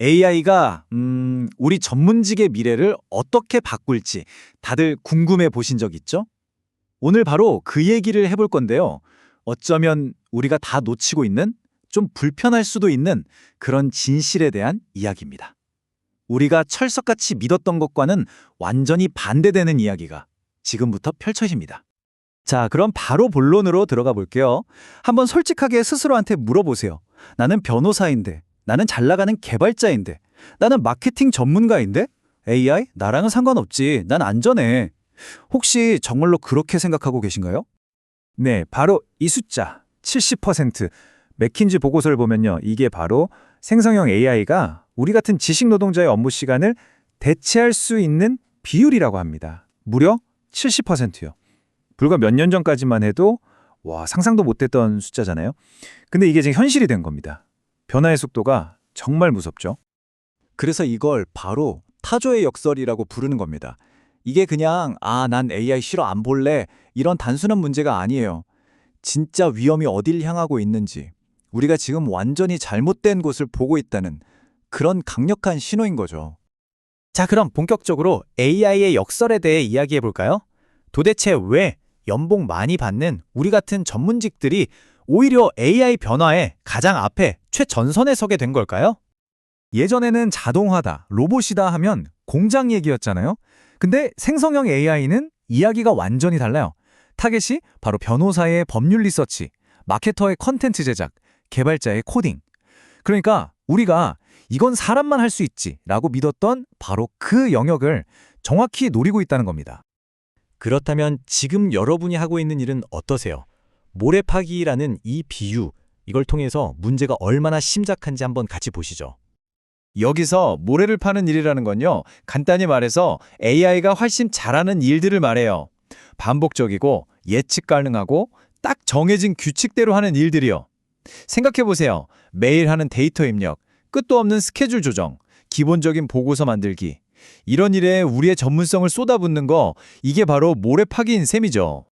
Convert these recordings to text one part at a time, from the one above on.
AI가 음, 우리 전문직의 미래를 어떻게 바꿀지 다들 궁금해 보신 적 있죠? 오늘 바로 그 얘기를 해볼 건데요. 어쩌면 우리가 다 놓치고 있는 좀 불편할 수도 있는 그런 진실에 대한 이야기입니다. 우리가 철석같이 믿었던 것과는 완전히 반대되는 이야기가 지금부터 펼쳐집니다. 자, 그럼 바로 본론으로 들어가 볼게요. 한번 솔직하게 스스로한테 물어보세요. 나는 변호사인데, 나는 잘 나가는 개발자인데, 나는 마케팅 전문가인데, AI? 나랑은 상관없지. 난 안전해. 혹시 정말로 그렇게 생각하고 계신가요? 네, 바로 이 숫자 70%. 맥킨지 보고서를 보면요. 이게 바로 생성형 AI가 우리 같은 지식 노동자의 업무 시간을 대체할 수 있는 비율이라고 합니다. 무려 70%요. 불과 몇 년 전까지만 해도 와, 상상도 못했던 숫자잖아요. 근데 이게 지금 현실이 된 겁니다. 변화의 속도가 정말 무섭죠. 그래서 이걸 바로 타조의 역설이라고 부르는 겁니다. 이게 그냥 아, 난 AI 싫어 안 볼래 이런 단순한 문제가 아니에요. 진짜 위험이 어딜 향하고 있는지 우리가 지금 완전히 잘못된 곳을 보고 있다는 그런 강력한 신호인 거죠. 자, 그럼 본격적으로 AI의 역설에 대해 이야기해 볼까요? 도대체 왜 연봉 많이 받는 우리 같은 전문직들이 오히려 AI 변화에 가장 앞에 최전선에 서게 된 걸까요? 예전에는 자동화다, 로봇이다 하면 공장 얘기였잖아요. 근데 생성형 AI는 이야기가 완전히 달라요. 타겟이 바로 변호사의 법률 리서치, 마케터의 컨텐츠 제작, 개발자의 코딩. 그러니까 우리가 이건 사람만 할 수 있지 라고 믿었던 바로 그 영역을 정확히 노리고 있다는 겁니다. 그렇다면 지금 여러분이 하고 있는 일은 어떠세요? 모래 파기라는 이 비유, 이걸 통해서 문제가 얼마나 심각한지 한번 같이 보시죠. 여기서 모래를 파는 일이라는 건요, 간단히 말해서 AI가 훨씬 잘하는 일들을 말해요. 반복적이고 예측 가능하고 딱 정해진 규칙대로 하는 일들이요. 생각해보세요. 매일 하는 데이터 입력, 끝도 없는 스케줄 조정, 기본적인 보고서 만들기. 이런 일에 우리의 전문성을 쏟아붓는 거, 이게 바로 모래 파기인 셈이죠.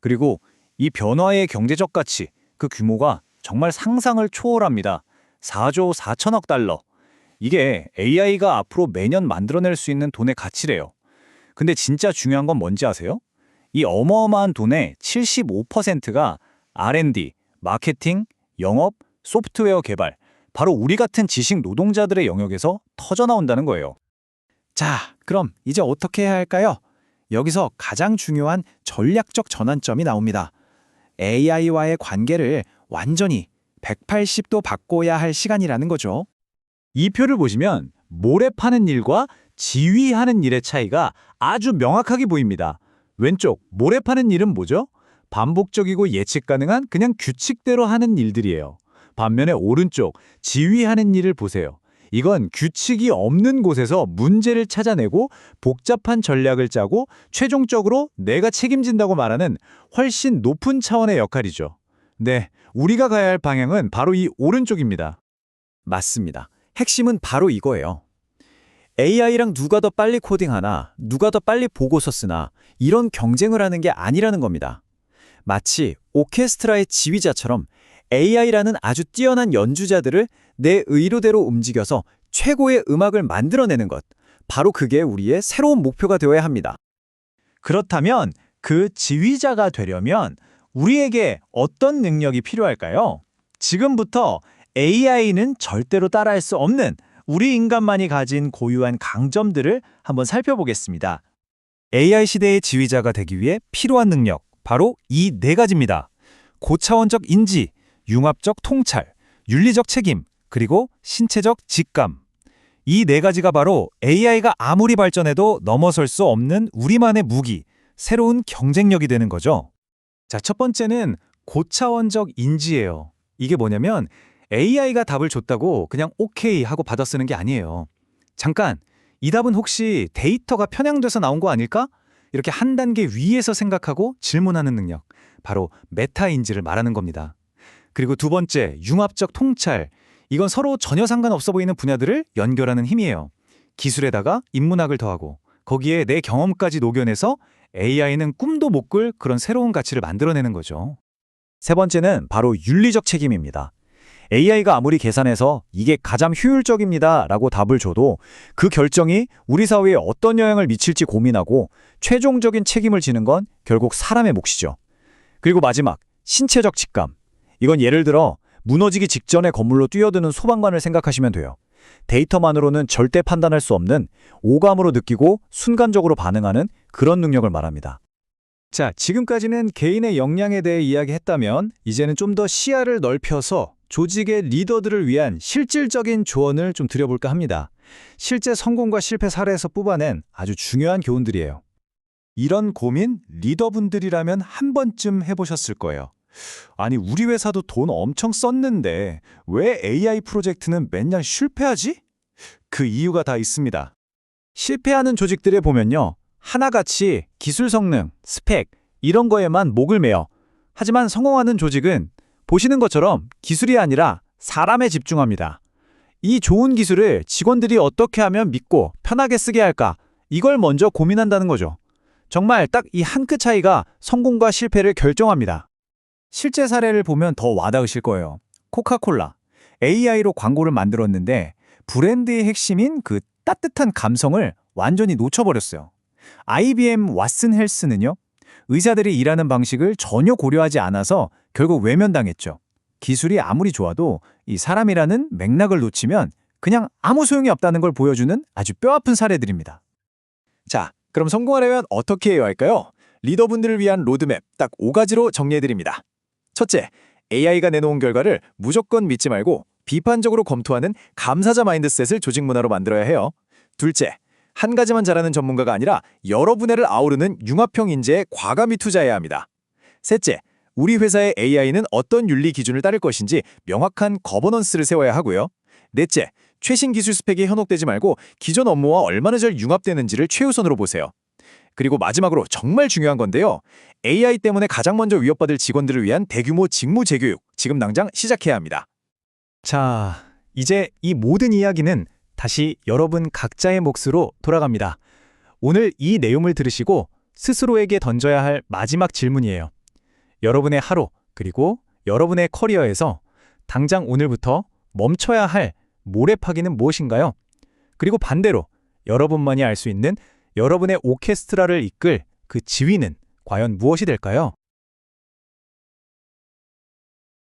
그리고 이 변화의 경제적 가치, 그 규모가 정말 상상을 초월합니다. 4조 4천억 달러. 이게 AI가 앞으로 매년 만들어낼 수 있는 돈의 가치래요. 근데 진짜 중요한 건 뭔지 아세요? 이 어마어마한 돈의 75%가 R&D, 마케팅, 영업, 소프트웨어 개발, 바로 우리 같은 지식 노동자들의 영역에서 터져 나온다는 거예요. 자, 그럼 이제 어떻게 해야 할까요? 여기서 가장 중요한 전략적 전환점이 나옵니다. AI와의 관계를 완전히 180도 바꿔야 할 시간이라는 거죠. 이 표를 보시면 모래 파는 일과 지휘하는 일의 차이가 아주 명확하게 보입니다. 왼쪽 모래 파는 일은 뭐죠? 반복적이고 예측 가능한 그냥 규칙대로 하는 일들이에요. 반면에 오른쪽 지휘하는 일을 보세요. 이건 규칙이 없는 곳에서 문제를 찾아내고 복잡한 전략을 짜고 최종적으로 내가 책임진다고 말하는 훨씬 높은 차원의 역할이죠. 네, 우리가 가야 할 방향은 바로 이 오른쪽입니다. 맞습니다. 핵심은 바로 이거예요. AI랑 누가 더 빨리 코딩하나, 누가 더 빨리 보고서 쓰나, 이런 경쟁을 하는 게 아니라는 겁니다. 마치 오케스트라의 지휘자처럼 AI라는 아주 뛰어난 연주자들을 내 의도대로 움직여서 최고의 음악을 만들어내는 것. 바로 그게 우리의 새로운 목표가 되어야 합니다. 그렇다면 그 지휘자가 되려면 우리에게 어떤 능력이 필요할까요? 지금부터 AI는 절대로 따라할 수 없는 우리 인간만이 가진 고유한 강점들을 한번 살펴보겠습니다. AI 시대의 지휘자가 되기 위해 필요한 능력, 바로 이 네 가지입니다. 고차원적 인지, 융합적 통찰, 윤리적 책임, 그리고 신체적 직감. 이 네 가지가 바로 AI가 아무리 발전해도 넘어설 수 없는 우리만의 무기, 새로운 경쟁력이 되는 거죠. 자, 첫 번째는 고차원적 인지예요. 이게 뭐냐면 AI가 답을 줬다고 그냥 오케이 하고 받아 쓰는 게 아니에요. 잠깐, 이 답은 혹시 데이터가 편향돼서 나온 거 아닐까? 이렇게 한 단계 위에서 생각하고 질문하는 능력. 바로 메타인지를 말하는 겁니다. 그리고 두 번째, 융합적 통찰. 이건 서로 전혀 상관없어 보이는 분야들을 연결하는 힘이에요. 기술에다가 인문학을 더하고 거기에 내 경험까지 녹여내서 AI는 꿈도 못 꿀 그런 새로운 가치를 만들어내는 거죠. 세 번째는 바로 윤리적 책임입니다. AI가 아무리 계산해서 이게 가장 효율적입니다 라고 답을 줘도 그 결정이 우리 사회에 어떤 영향을 미칠지 고민하고 최종적인 책임을 지는 건 결국 사람의 몫이죠. 그리고 마지막, 신체적 직감. 이건 예를 들어 무너지기 직전에 건물로 뛰어드는 소방관을 생각하시면 돼요. 데이터만으로는 절대 판단할 수 없는 오감으로 느끼고 순간적으로 반응하는 그런 능력을 말합니다. 자, 지금까지는 개인의 역량에 대해 이야기했다면 이제는 좀 더 시야를 넓혀서 조직의 리더들을 위한 실질적인 조언을 좀 드려볼까 합니다. 실제 성공과 실패 사례에서 뽑아낸 아주 중요한 교훈들이에요. 이런 고민 리더분들이라면 한 번쯤 해보셨을 거예요. 아니, 우리 회사도 돈 엄청 썼는데 왜 AI 프로젝트는 맨날 실패하지? 그 이유가 다 있습니다. 실패하는 조직들에 보면요. 하나같이 기술 성능, 스펙, 이런 거에만 목을 매요. 하지만 성공하는 조직은 보시는 것처럼 기술이 아니라 사람에 집중합니다. 이 좋은 기술을 직원들이 어떻게 하면 믿고 편하게 쓰게 할까? 이걸 먼저 고민한다는 거죠. 정말 딱 이 한 끗 차이가 성공과 실패를 결정합니다. 실제 사례를 보면 더 와닿으실 거예요. 코카콜라. AI로 광고를 만들었는데 브랜드의 핵심인 그 따뜻한 감성을 완전히 놓쳐버렸어요. IBM 왓슨 헬스는요. 의사들이 일하는 방식을 전혀 고려하지 않아서 결국 외면당했죠. 기술이 아무리 좋아도 이 사람이라는 맥락을 놓치면 그냥 아무 소용이 없다는 걸 보여주는 아주 뼈아픈 사례들입니다. 자, 그럼 성공하려면 어떻게 해야 할까요? 리더분들을 위한 로드맵 딱 5가지로 정리해드립니다. 첫째, AI가 내놓은 결과를 무조건 믿지 말고 비판적으로 검토하는 감사자 마인드셋을 조직 문화로 만들어야 해요. 둘째, 한 가지만 잘하는 전문가가 아니라 여러 분야를 아우르는 융합형 인재에 과감히 투자해야 합니다. 셋째, 우리 회사의 AI는 어떤 윤리 기준을 따를 것인지 명확한 거버넌스를 세워야 하고요. 넷째, 최신 기술 스펙에 현혹되지 말고 기존 업무와 얼마나 잘 융합되는지를 최우선으로 보세요. 그리고 마지막으로 정말 중요한 건데요. AI 때문에 가장 먼저 위협받을 직원들을 위한 대규모 직무 재교육 지금 당장 시작해야 합니다. 자, 이제 이 모든 이야기는 다시 여러분 각자의 몫으로 돌아갑니다. 오늘 이 내용을 들으시고 스스로에게 던져야 할 마지막 질문이에요. 여러분의 하루, 그리고 여러분의 커리어에서 당장 오늘부터 멈춰야 할 모래파기는 무엇인가요? 그리고 반대로 여러분만이 알 수 있는 여러분의 오케스트라를 이끌 그 지휘는 과연 무엇이 될까요?